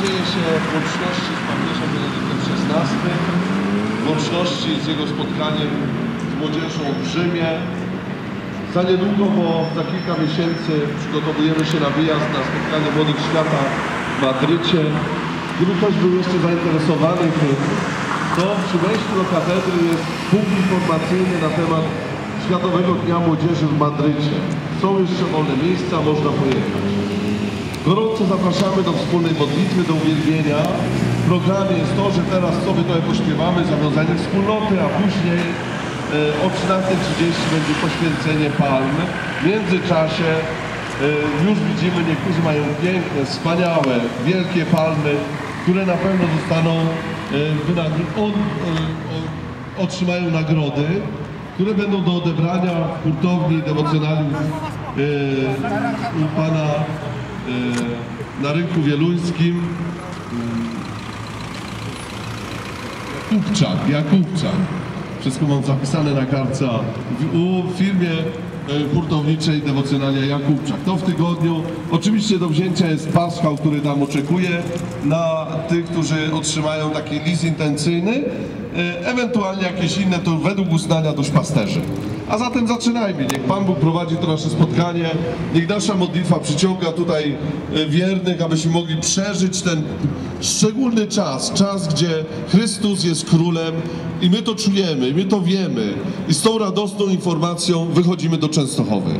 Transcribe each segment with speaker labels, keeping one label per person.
Speaker 1: dzieje się w łączności z papieżem Benedyktem XVI, w łączności z jego spotkaniem z młodzieżą w Rzymie. Za niedługo, bo za kilka miesięcy przygotowujemy się na wyjazd na spotkanie Młodych Świata w Madrycie. Gdyby ktoś był jeszcze zainteresowany tym, to przy wejściu do katedry jest punkt informacyjny na temat Światowego Dnia Młodzieży w Madrycie. Są jeszcze wolne miejsca, można pojechać. Gorąco zapraszamy do wspólnej modlitwy, do uwielbienia. W programie jest to, że teraz sobie trochę pośpiewamy, zawiązanie wspólnoty, a później e, o 13.30 będzie poświęcenie palm. W międzyczasie e, już widzimy, niektórzy mają piękne, wspaniałe, wielkie palmy, które na pewno zostaną e, otrzymają nagrody, które będą do odebrania w hurtowni dewocjonaliów e, u pana na rynku wieluńskim. Jakubczak, Jakubczak. Wszystko mam zapisane na kartce. U firmie e, hurtowniczej dewocjonalia Jakubczak. To w tygodniu. Oczywiście do wzięcia jest paschał, który nam oczekuje na tych, którzy otrzymają taki list intencyjny. E, Ewentualnie jakieś inne, to według uznania duszpasterzy. A zatem zaczynajmy. Niech Pan Bóg prowadzi to nasze spotkanie. Niech nasza modlitwa przyciąga tutaj e, wiernych, abyśmy mogli przeżyć ten szczególny czas. Czas, gdzie Chrystus jest królem i my to czujemy, my to wiemy. I z tą radosną informacją wychodzimy do Częstochowy.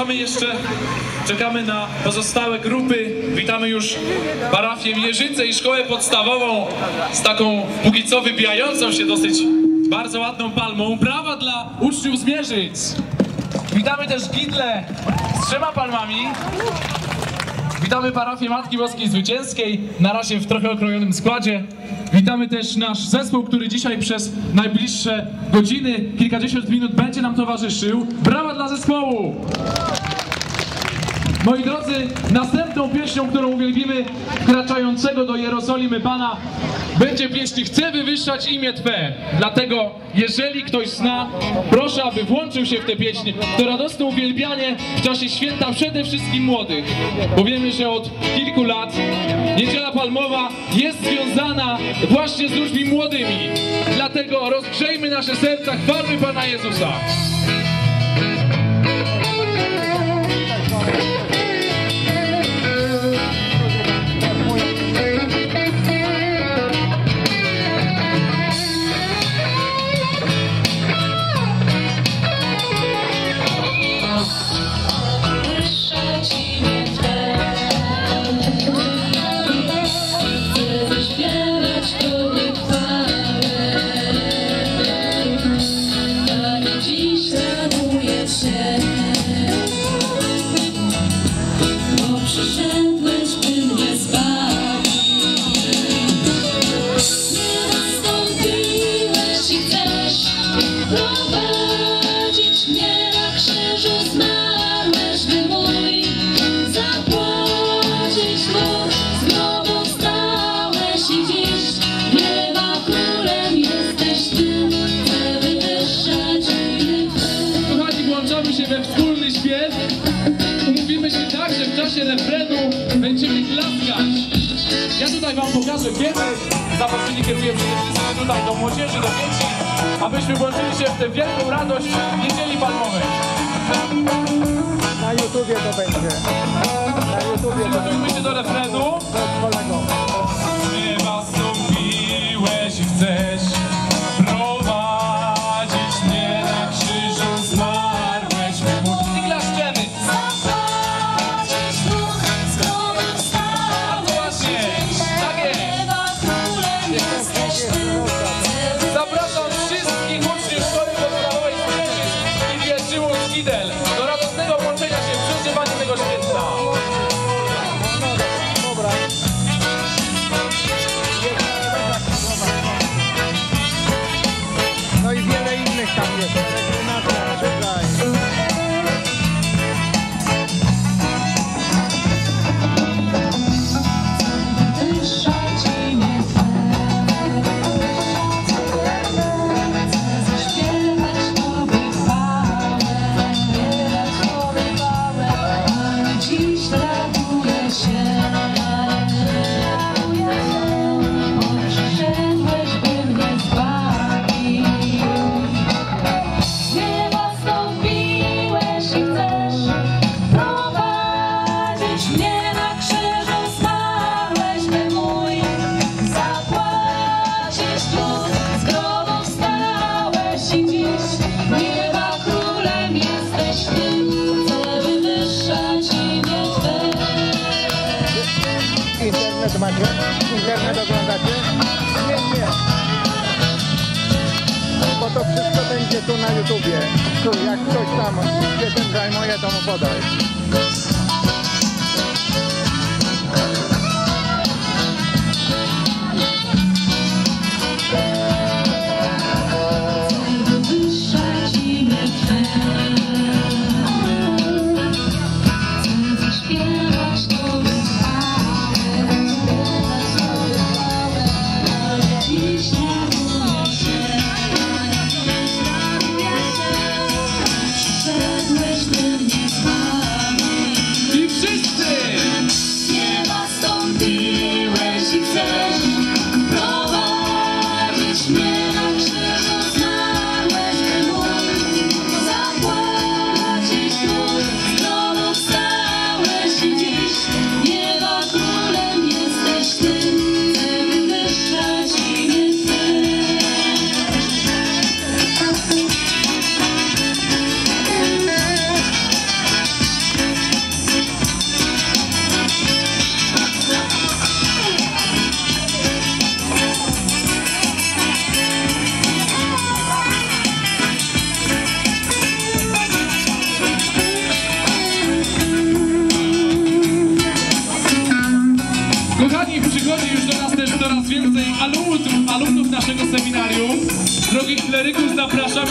Speaker 2: Zapraszamy jeszcze, czekamy na pozostałe grupy. Witamy już parafię Mierzyce i szkołę podstawową z taką póki co wybijającą się dosyć bardzo ładną palmą. Brawa dla uczniów z Mierzyc. Witamy też Gidle z trzema palmami. Witamy parafię Matki Boskiej Zwycięskiej, na razie w trochę okrojonym składzie. Witamy też nasz zespół, który dzisiaj przez najbliższe godziny, kilkadziesiąt minut będzie nam towarzyszył. Brawa dla zespołu! Moi drodzy, następną pieśnią, którą uwielbimy, wkraczającego do Jerozolimy Pana, będzie pieśń Chcę wywyższać imię Twe. Dlatego, jeżeli ktoś zna, proszę, aby włączył się w tę pieśń. To radosne uwielbianie w czasie święta przede wszystkim młodych. Bo wiemy, że od kilku lat Niedziela Palmowa jest związana właśnie z ludźmi młodymi. Dlatego rozgrzejmy nasze serca, chwalmy Pana Jezusa. Tutaj wam pokażę kiedy. Zaproszenie kieruję przede wszystkim tutaj do młodzieży, do dzieci, abyśmy włączyli się w tę wielką radość Niedzieli Palmowej.
Speaker 3: Na YouTubie to będzie. Na YouTubie to będzie
Speaker 2: się do refrenu.
Speaker 3: z kolegą.
Speaker 2: Nieba stąpiłeś i chcesz
Speaker 3: Internet macie? Internet oglądacie? Nie, nie. Bo to wszystko będzie tu na YouTubie. Tu, jak ktoś tam się tym zajmuje, to mu podaj.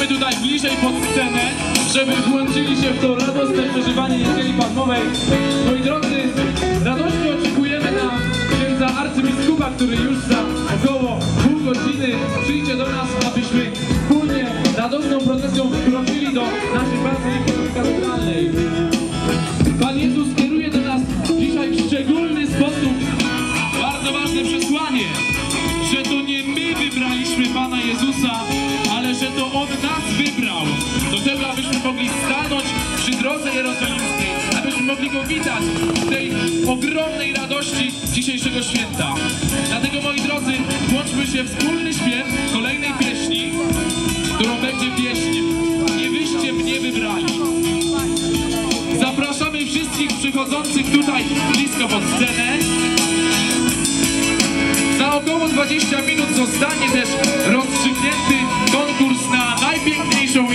Speaker 2: Tutaj bliżej pod scenę, żeby włączyli się w to radosne przeżywanie niedzieli palmowej. Moi drodzy, radośnie oczekujemy na księdza arcybiskupa, który już za około pół godziny przyjdzie do nas, abyśmy wspólnie radosną procesją wkroczyli do naszej bazyliki katedralnej. Pan Jezus kieruje do nas dzisiaj w szczególny sposób bardzo ważne przesłanie, że to nie my wybraliśmy Pana Jezusa, to On nas wybrał do tego, abyśmy mogli stanąć przy drodze jerozolimskiej, abyśmy mogli Go witać w tej ogromnej radości dzisiejszego święta. Dlatego, moi drodzy, włączmy się wspólny śpiew kolejnej pieśni, którą będzie pieśń Nie wyście mnie wybrali. Zapraszamy wszystkich przychodzących tutaj blisko pod scenę. Około 20 minut zostanie też rozstrzygnięty konkurs na najpiękniejszą